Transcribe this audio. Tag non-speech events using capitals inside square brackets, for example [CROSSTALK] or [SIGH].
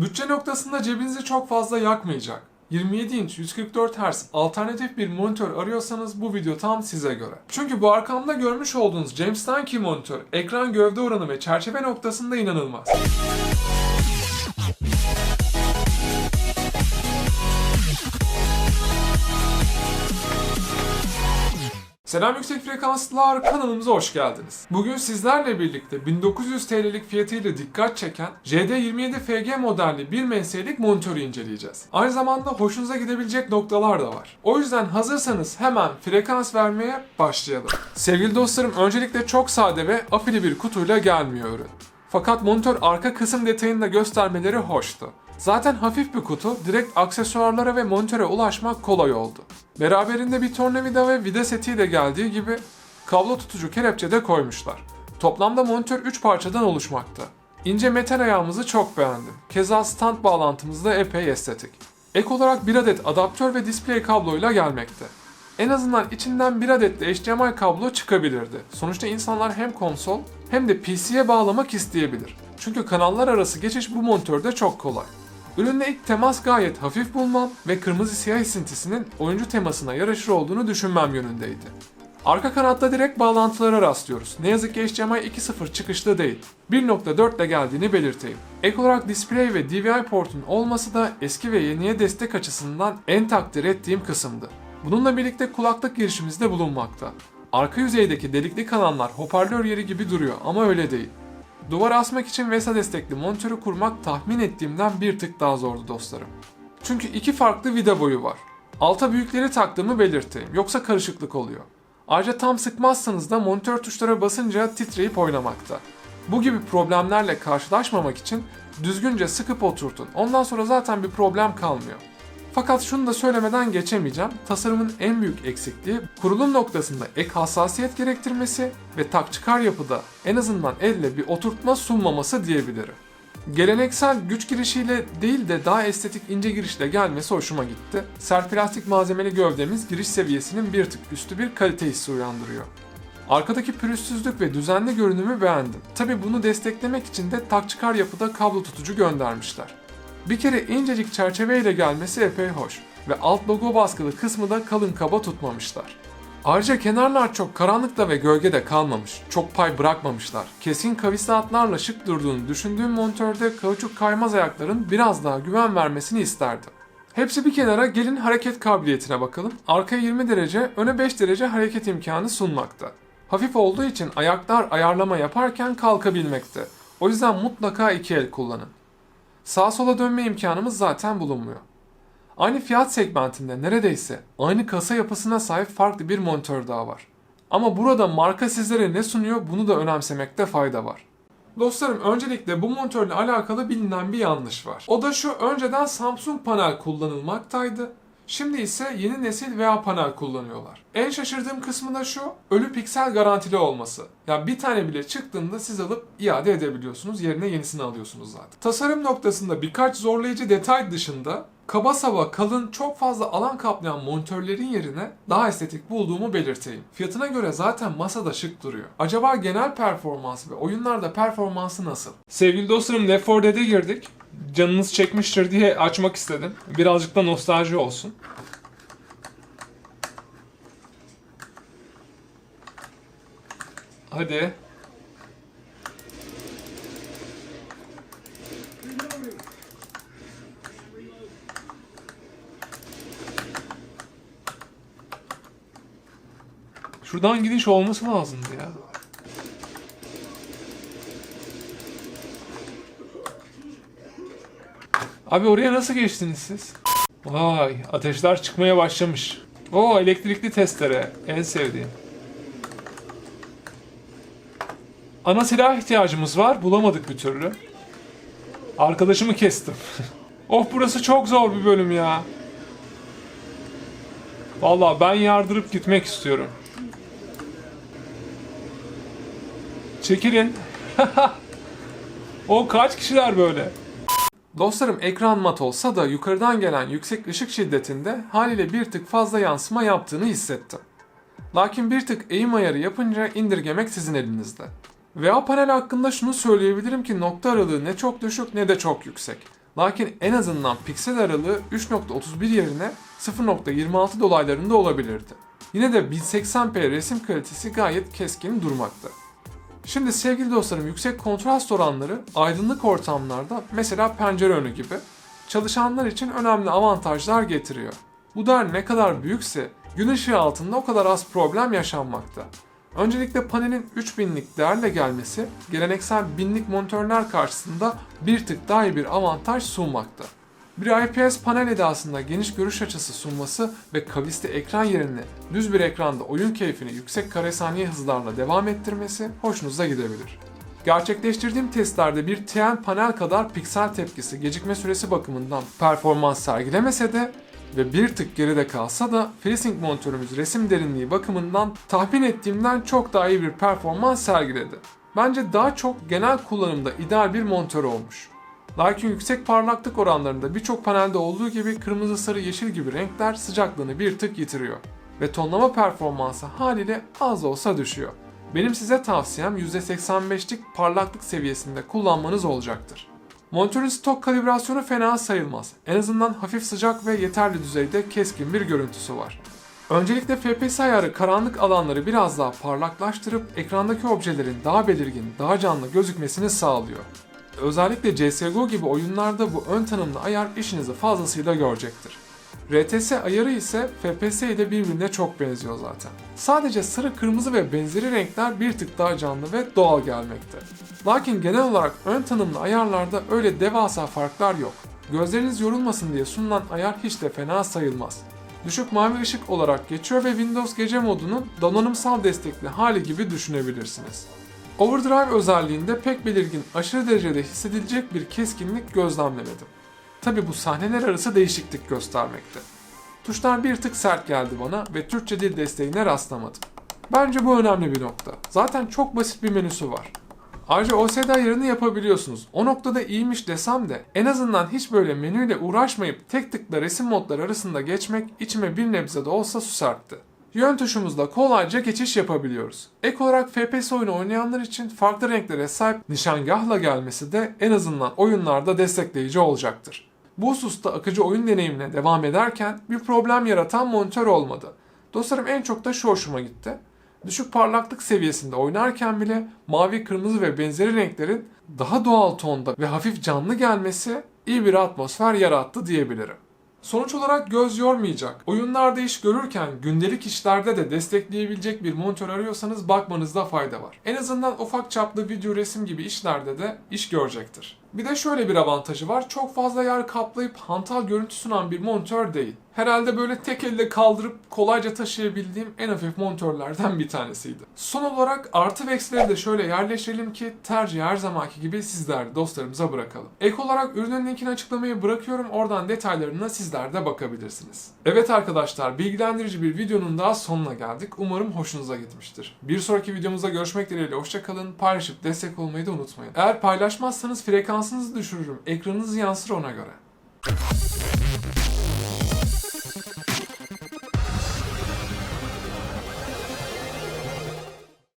Bütçe noktasında cebinizi çok fazla yakmayacak. 27 inç 144 Hz alternatif bir monitör arıyorsanız bu video tam size göre. Çünkü bu arkamda görmüş olduğunuz James Sankey monitör ekran gövde oranı ve çerçeve noktasında inanılmaz. Selam yüksek frekanslılar kanalımıza hoş geldiniz. Bugün sizlerle birlikte 1900 TL'lik fiyatıyla dikkat çeken JD27 FG modelli 1 MS'lik monitörü inceleyeceğiz. Aynı zamanda hoşunuza gidebilecek noktalar da var. O yüzden hazırsanız hemen frekans vermeye başlayalım. Sevgili dostlarım öncelikle çok sade ve afili bir kutuyla gelmiyor ürün. Fakat monitör arka kısım detayını da göstermeleri hoştu. Zaten hafif bir kutu, direkt aksesuarlara ve monitöre ulaşmak kolay oldu. Beraberinde bir tornavida ve vida seti de geldiği gibi kablo tutucu kelepçe de koymuşlar. Toplamda monitör 3 parçadan oluşmakta. İnce metal ayağımızı çok beğendim. Keza stand bağlantımız da epey estetik. Ek olarak bir adet adaptör ve display kabloyla gelmekte. En azından içinden bir adet de HDMI kablo çıkabilirdi. Sonuçta insanlar hem konsol hem de PC'ye bağlamak isteyebilir. Çünkü kanallar arası geçiş bu monitörde çok kolay. Ürünle ilk temas gayet hafif bulmam ve kırmızı siyah esintisinin oyuncu temasına yaraşır olduğunu düşünmem yönündeydi. Arka kanatta direkt bağlantılara rastlıyoruz. Ne yazık ki HDMI 2.0 çıkışlı değil. 1.4 ile geldiğini belirteyim. Ek olarak display ve DVI portun olması da eski ve yeniye destek açısından en takdir ettiğim kısımdı. Bununla birlikte kulaklık girişimiz de bulunmakta. Arka yüzeydeki delikli kanallar hoparlör yeri gibi duruyor ama öyle değil. Duvara asmak için VESA destekli monitörü kurmak tahmin ettiğimden bir tık daha zordu dostlarım. Çünkü iki farklı vida boyu var. Alta büyükleri taktığımı belirteyim yoksa karışıklık oluyor. Ayrıca tam sıkmazsanız da monitör tuşlara basınca titreyip oynamakta. Bu gibi problemlerle karşılaşmamak için düzgünce sıkıp oturtun. Ondan sonra zaten bir problem kalmıyor. Fakat şunu da söylemeden geçemeyeceğim. Tasarımın en büyük eksikliği kurulum noktasında ek hassasiyet gerektirmesi ve tak çıkar yapıda en azından elle bir oturtma sunmaması diyebilirim. Geleneksel güç girişiyle değil de daha estetik ince girişle gelmesi hoşuma gitti. Sert plastik malzemeli gövdemiz giriş seviyesinin bir tık üstü bir kalite hissi uyandırıyor. Arkadaki pürüzsüzlük ve düzenli görünümü beğendim. Tabi bunu desteklemek için de tak çıkar yapıda kablo tutucu göndermişler. Bir kere incecik çerçeveyle gelmesi epey hoş ve alt logo baskılı kısmı da kalın kaba tutmamışlar. Ayrıca kenarlar çok karanlıkta ve gölgede kalmamış. Çok pay bırakmamışlar. Kesin kavisli hatlarla şık durduğunu düşündüğüm monitörde kauçuk kaymaz ayakların biraz daha güven vermesini isterdim. Hepsi bir kenara gelin hareket kabiliyetine bakalım. Arkaya 20 derece, öne 5 derece hareket imkanı sunmakta. Hafif olduğu için ayaklar ayarlama yaparken kalkabilmekte. O yüzden mutlaka iki el kullanın. Sağa sola dönme imkanımız zaten bulunmuyor. Aynı fiyat segmentinde neredeyse aynı kasa yapısına sahip farklı bir monitör daha var. Ama burada marka sizlere ne sunuyor bunu da önemsemekte fayda var. Dostlarım öncelikle bu monitörle alakalı bilinen bir yanlış var. O da şu önceden Samsung panel kullanılmaktaydı. Şimdi ise yeni nesil VA panel kullanıyorlar. En şaşırdığım kısmı da şu, ölü piksel garantili olması. Yani bir tane bile çıktığında siz alıp iade edebiliyorsunuz, yerine yenisini alıyorsunuz zaten. Tasarım noktasında birkaç zorlayıcı detay dışında kaba saba kalın çok fazla alan kaplayan monitörlerin yerine daha estetik bulduğumu belirteyim. Fiyatına göre zaten masada şık duruyor. Acaba genel performansı ve oyunlarda performansı nasıl? Sevgili dostlarım Left 4 Dead'e girdik. Canınız çekmiştir diye açmak istedim. Birazcık da nostalji olsun. Hadi. Şuradan gidiş olması lazımdı ya. Abi oraya nasıl geçtiniz siz? Vay ateşler çıkmaya başlamış. O elektrikli testere en sevdiğim. Ana silah ihtiyacımız var bulamadık bir türlü. Arkadaşımı kestim. [LAUGHS] of burası çok zor bir bölüm ya. Vallahi ben yardırıp gitmek istiyorum. Çekilin. [LAUGHS] o kaç kişiler böyle? Dostlarım ekran mat olsa da yukarıdan gelen yüksek ışık şiddetinde haliyle bir tık fazla yansıma yaptığını hissettim. Lakin bir tık eğim ayarı yapınca indirgemek sizin elinizde. VA panel hakkında şunu söyleyebilirim ki nokta aralığı ne çok düşük ne de çok yüksek. Lakin en azından piksel aralığı 3.31 yerine 0.26 dolaylarında olabilirdi. Yine de 1080p resim kalitesi gayet keskin durmakta. Şimdi sevgili dostlarım yüksek kontrast oranları aydınlık ortamlarda mesela pencere önü gibi çalışanlar için önemli avantajlar getiriyor. Bu değer ne kadar büyükse gün ışığı altında o kadar az problem yaşanmakta. Öncelikle panelin 3000'lik değerle gelmesi geleneksel binlik monitörler karşısında bir tık daha iyi bir avantaj sunmakta. Bir IPS panel edasında geniş görüş açısı sunması ve kavisli ekran yerine düz bir ekranda oyun keyfini yüksek kare saniye hızlarla devam ettirmesi hoşunuza gidebilir. Gerçekleştirdiğim testlerde bir TN panel kadar piksel tepkisi gecikme süresi bakımından performans sergilemese de ve bir tık geride kalsa da FreeSync monitörümüz resim derinliği bakımından tahmin ettiğimden çok daha iyi bir performans sergiledi. Bence daha çok genel kullanımda ideal bir monitör olmuş. Lakin yüksek parlaklık oranlarında birçok panelde olduğu gibi kırmızı, sarı, yeşil gibi renkler sıcaklığını bir tık yitiriyor. Ve tonlama performansı haliyle az olsa düşüyor. Benim size tavsiyem %85'lik parlaklık seviyesinde kullanmanız olacaktır. Monitörün stok kalibrasyonu fena sayılmaz. En azından hafif sıcak ve yeterli düzeyde keskin bir görüntüsü var. Öncelikle FPS ayarı karanlık alanları biraz daha parlaklaştırıp ekrandaki objelerin daha belirgin, daha canlı gözükmesini sağlıyor. Özellikle CSGO gibi oyunlarda bu ön tanımlı ayar işinizi fazlasıyla görecektir. RTS ayarı ise FPS ile birbirine çok benziyor zaten. Sadece sarı, kırmızı ve benzeri renkler bir tık daha canlı ve doğal gelmekte. Lakin genel olarak ön tanımlı ayarlarda öyle devasa farklar yok. Gözleriniz yorulmasın diye sunulan ayar hiç de fena sayılmaz. Düşük mavi ışık olarak geçiyor ve Windows gece modunun donanımsal destekli hali gibi düşünebilirsiniz. Overdrive özelliğinde pek belirgin aşırı derecede hissedilecek bir keskinlik gözlemlemedim. Tabi bu sahneler arası değişiklik göstermekte. Tuşlar bir tık sert geldi bana ve Türkçe dil desteğine rastlamadım. Bence bu önemli bir nokta. Zaten çok basit bir menüsü var. Ayrıca OSD ayarını yapabiliyorsunuz. O noktada iyiymiş desem de en azından hiç böyle menüyle uğraşmayıp tek tıkla resim modları arasında geçmek içime bir nebze de olsa su serpti. Yön tuşumuzla kolayca geçiş yapabiliyoruz. Ek olarak FPS oyunu oynayanlar için farklı renklere sahip nişangahla gelmesi de en azından oyunlarda destekleyici olacaktır. Bu hususta akıcı oyun deneyimine devam ederken bir problem yaratan monitör olmadı. Dostlarım en çok da şu hoşuma gitti. Düşük parlaklık seviyesinde oynarken bile mavi, kırmızı ve benzeri renklerin daha doğal tonda ve hafif canlı gelmesi iyi bir atmosfer yarattı diyebilirim. Sonuç olarak göz yormayacak, oyunlarda iş görürken gündelik işlerde de destekleyebilecek bir monitör arıyorsanız bakmanızda fayda var. En azından ufak çaplı video resim gibi işlerde de iş görecektir. Bir de şöyle bir avantajı var. Çok fazla yer kaplayıp hantal görüntü sunan bir monitör değil. Herhalde böyle tek elle kaldırıp kolayca taşıyabildiğim en hafif monitörlerden bir tanesiydi. Son olarak artı ve eksileri de şöyle yerleştirelim ki tercihi her zamanki gibi sizler dostlarımıza bırakalım. Ek olarak ürünün linkini açıklamaya bırakıyorum. Oradan detaylarına sizler de bakabilirsiniz. Evet arkadaşlar bilgilendirici bir videonun daha sonuna geldik. Umarım hoşunuza gitmiştir. Bir sonraki videomuzda görüşmek dileğiyle hoşçakalın. Paylaşıp destek olmayı da unutmayın. Eğer paylaşmazsanız frekansınızı düşürürüm. Ekranınız yansır ona göre.